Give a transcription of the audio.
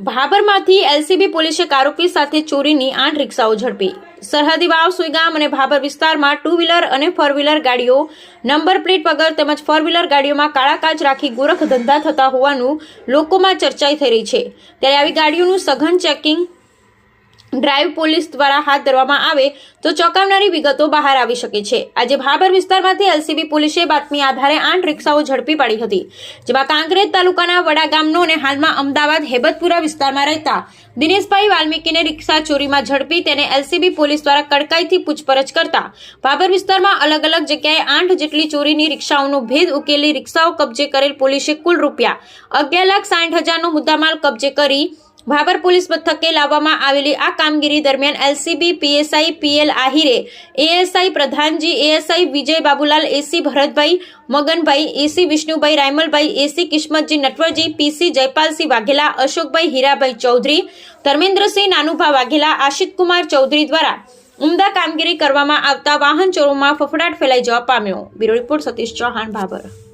ભાભરમાંથી LCB પોલીસે કારોપી સાથે ચોરીની આઠ રિક્ષાઓ ઝડપી. સરહદી વાવ, સુઈગામ અને ભાભર વિસ્તારમાં ટુ વ્હીલર અને ફોર વ્હીલર ગાડીઓ, નંબર પ્લેટ વગર તેમજ ફોર વ્હીલર ગાડીઓમાં કાળા કાચ રાખી ગોરખ ધંધા થતા હોવાનું લોકોમાં ચર્ચાઈ થઈ રહી છે. ત્યારે આવી ગાડીઓનું સઘન ચેકિંગ ડ્રાઈવ પોલીસ દ્વારા હાથ ધરવામાં આવે તો ચોંકાવનારી વિગતો બહાર આવી શકે છે. આજે ભાભર વિસ્તારમાંથી એલસીબી પોલીસે બાતમી આધારે આઠ રિક્ષાઓ ઝડપી પાડી હતી, જેમાં કાંકરેજ તાલુકાના વડા ગામનો અને હાલમાં અમદાવાદ હેબતપુરા વિસ્તારમાં રહેતા દિનેશભાઈ વાલ્મીકીને રિક્ષા ચોરીમાં ઝડપી તેને એલસીબી પોલીસ દ્વારા કડકાઈથી પૂછપરછ કરતા ભાભર વિસ્તારમાં અલગ અલગ જગ્યાએ આઠ જેટલી ચોરીની રિક્ષાઓનો ભેદ ઉકેલી રિક્ષાઓ કબજે કરેલ પોલીસે કુલ રૂપિયા અગિયાર લાખ સાઠ હજારનો મુદ્દામાલ કબજે કરી ભાભર પોલીસ મથકે લાવવામાં આવેલી આ કામગીરી દરમિયાન LCB, PSI, PL Ahire, ASI Pradhanji, ASI Vijay Babulal, AC Bharatbhai, Maganbhai, AC Vishnubhai Raymalbhai, AC Kismatji Natvarji, PC Jaypalsinh Vaghela, Ashokbhai Hirabhai Chaudhary, Dharmendrasinh Nanubha Vaghela, Ashitkumar Chaudhary દ્વારા ઉમદા કામગીરી કરવામાં આવતા વાહન ચોરોમાં ફફડાટ ફેલાઈ જવા પામ્યો. Bureau report Satish Chauhan, Bhabhar.